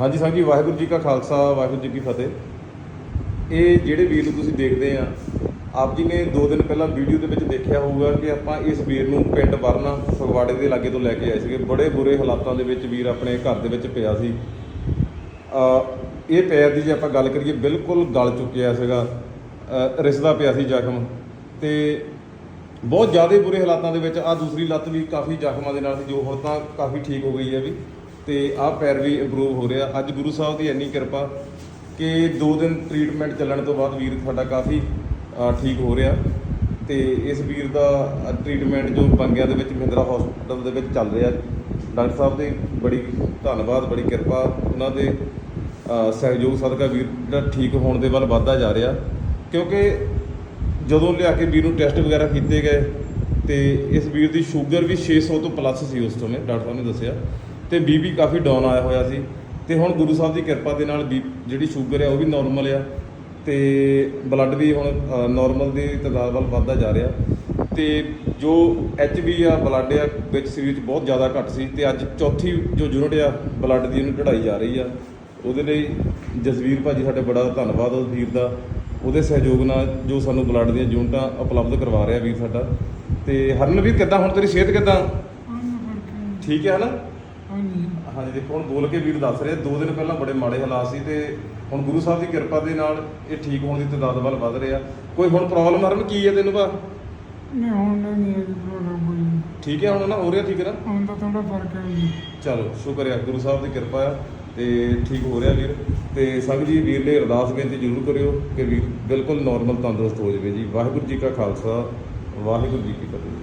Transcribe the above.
ਹਾਂਜੀ ਸਾਹਿਬ ਜੀ ਵਾਹਿਗੁਰੂ ਜੀ ਕਾ ਖਾਲਸਾ, ਵਾਹਿਗੁਰੂ ਜੀ ਕੀ ਫਤਿਹ। ਇਹ ਜਿਹੜੇ ਵੀਰ ਨੂੰ ਤੁਸੀਂ ਦੇਖਦੇ ਆ, ਆਪ ਜੀ ਨੇ 2 ਦਿਨ ਪਹਿਲਾਂ ਵੀਡੀਓ ਦੇ ਵਿੱਚ ਦੇਖਿਆ ਹੋਊਗਾ ਕਿ ਆਪਾਂ ਇਸ ਵੀਰ ਨੂੰ ਪਿੰਡ ਵਰਨਾ ਫਗਵਾੜੇ ਦੇ ਲਾਗੇ ਤੋਂ ਲੈ ਕੇ ਆਏ ਸੀਗੇ। ਬੜੇ ਬੁਰੇ ਹਾਲਾਤਾਂ ਦੇ ਵਿੱਚ ਵੀਰ ਆਪਣੇ ਘਰ ਦੇ ਵਿੱਚ ਪਿਆ ਸੀ। ਇਹ ਪੈਰ ਦੀ ਜੇ ਆਪਾਂ ਗੱਲ ਕਰੀਏ, ਬਿਲਕੁਲ ਗਲ ਚੁੱਕਿਆ ਸੀਗਾ। ਰਿਸਦਾ ਪਿਆ ਸੀ ਜ਼ਖਮ। ਤੇ ਬਹੁਤ ਜ਼ਿਆਦਾ ਬੁਰੇ ਹਾਲਾਤਾਂ ਦੇ ਵਿੱਚ ਆ ਦੂਸਰੀ ਲੱਤ ਵੀ ਕਾਫੀ ਜ਼ਖਮਾਂ ਦੇ ਨਾਲ ਸੀ, ਜੋ ਹੁਣ ਤਾਂ ਕਾਫੀ ਠੀਕ ਹੋ ਗਈ ਹੈ ਵੀ। ਤੇ ਆਹ ਪੈਰ ਵੀ ਇੰਪਰੂਵ ਹੋ ਰਿਹਾ। ਅੱਜ ਗੁਰੂ ਸਾਹਿਬ ਦੀ ਇੰਨੀ ਕਿਰਪਾ ਕਿ 2 ਦਿਨ ਟ੍ਰੀਟਮੈਂਟ ਚੱਲਣ ਤੋਂ ਬਾਅਦ ਵੀਰ ਸਾਡਾ ਕਾਫੀ ਠੀਕ ਹੋ ਰਿਹਾ। ਤੇ ਇਸ ਵੀਰ ਦਾ ਟ੍ਰੀਟਮੈਂਟ ਜੋ ਬੰਗਿਆਂ ਦੇ ਵਿੱਚ, ਮਹਿੰਦਰਾ ਹਸਪੀਟਲ ਦੇ ਵਿੱਚ ਚੱਲ ਰਿਹਾ। ਡਾਕਟਰ ਸਾਹਿਬ ਦੀ ਬੜੀ ਧੰਨਵਾਦ, ਬੜੀ ਕਿਰਪਾ। ਉਹਨਾਂ ਦੇ ਸਹਿਯੋਗ ਸਦਕਾ ਵੀਰ ਦਾ ਠੀਕ ਹੋਣ ਦੇ ਵੱਲ ਵੱਧਦਾ ਜਾ ਰਿਹਾ। ਕਿਉਂਕਿ ਜਦੋਂ ਲਿਆ ਕੇ ਵੀਰ ਨੂੰ ਟੈਸਟ ਵਗੈਰਾ ਕੀਤੇ ਗਏ, ਤੇ ਇਸ ਵੀਰ ਦੀ ਸ਼ੂਗਰ ਵੀ 600 ਤੋਂ ਪਲੱਸ ਸੀ ਉਸ ਸਮੇਂ, ਡਾਕਟਰ ਸਾਹਿਬ ਨੇ ਦੱਸਿਆ। ਤੇ ਬੀਪੀ ਕਾਫੀ ਡਾਊਨ ਆਇਆ ਹੋਇਆ ਸੀ ਤੇ ਹੁਣ ਗੁਰੂ ਸਾਹਿਬ ਦੀ ਕਿਰਪਾ ਦੇ ਨਾਲ ਬੀ ਜਿਹੜੀ ਸ਼ੂਗਰ ਹੈ ਉਹ ਵੀ ਨਾਰਮਲ ਆ ਤੇ ਬਲੱਡ ਵੀ ਹੁਣ ਨਾਰਮਲ ਦੀ ਤਦਾਦ ਵੱਲ ਵੱਧਦਾ ਜਾ ਰਿਹਾ ਤੇ ਜੋ ਐਚਬੀ ਆ ਬਲੱਡ ਆ ਵਿੱਚ ਸਰੀਰ 'ਚ ਬਹੁਤ ਜ਼ਿਆਦਾ ਘੱਟ ਸੀ ਤੇ ਅੱਜ ਚੌਥੀ ਜੋ ਯੂਨਿਟ ਆ ਬਲੱਡ ਦੀ ਉਹਨੂੰ ਕਢਾਈ ਜਾ ਰਹੀ ਆ। ਉਹਦੇ ਲਈ ਜਸਵੀਰ ਭਾਜੀ ਸਾਡੇ ਬੜਾ ਧੰਨਵਾਦ ਉਸ ਵੀਰ ਦਾ। ਉਹਦੇ ਸਹਿਯੋਗ ਨਾਲ ਜੋ ਸਾਨੂੰ ਬਲੱਡ ਦੀਆਂ ਯੂਨਿਟਾਂ ਉਪਲਬਧ ਕਰਵਾ ਰਿਹਾ ਵੀਰ ਸਾਡਾ। ਤੇ ਹਰਨਵੀਰ ਕਿੱਦਾਂ? ਹੁਣ ਤੇਰੀ ਸਿਹਤ ਕਿੱਦਾਂ? ਠੀਕ ਹੈ ਨਾ ਹਾਂਜੀ। ਹਾਂਜੀ ਦੇਖੋ ਹੁਣ ਬੋਲ ਕੇ ਵੀਰ ਦੱਸ ਰਿਹਾ ਦੋ ਦਿਨ ਪਹਿਲਾਂ ਬੜੇ ਮਾੜੇ ਹਾਲਾਤ ਸੀ ਤੇ ਹੁਣ ਗੁਰੂ ਸਾਹਿਬ ਦੀ ਕਿਰਪਾ ਦੇ ਨਾਲ ਇਹ ਠੀਕ ਹੋਣ ਦੀ ਤਦਾਦ ਵੱਲ ਵੱਧ ਰਿਹਾ। ਕੋਈ ਹੁਣ ਪ੍ਰੋਬਲਮ ਹਰਨ ਕੀ ਹੈ ਤੈਨੂੰ ਭਾ? ਨਹੀਂ ਹੁਣ ਨਹੀਂ ਹੈ ਪ੍ਰੋਬਲਮ ਕੋਈ। ਠੀਕ ਹੈ ਹੁਣ ਨਾ ਹੋ ਰਿਹਾ ਠੀਕ ਹੈ ਨਾ? ਹੁਣ ਤਾਂ ਥੋੜਾ ਫ਼ਰਕ ਹੈ ਜੀ। ਚਲੋ ਸ਼ੁਕਰ ਹੈ ਗੁਰੂ ਸਾਹਿਬ ਦੀ ਕਿਰਪਾ ਆ ਤੇ ਠੀਕ ਹੋ ਰਿਹਾ ਵੀਰ। ਤੇ ਸੰਗ ਜੀ ਵੀਰ ਲਈ ਅਰਦਾਸ ਬੇਨਤੀ ਜ਼ਰੂਰ ਕਰਿਓ ਕਿ ਵੀਰ ਬਿਲਕੁਲ ਨਾਰਮਲ ਤੰਦਰੁਸਤ ਹੋ ਜਾਵੇ ਜੀ। ਵਾਹਿਗੁਰੂ ਜੀ ਕਾ ਖਾਲਸਾ ਵਾਹਿਗੁਰੂ ਜੀ ਕੀ ਫਤਿਹ।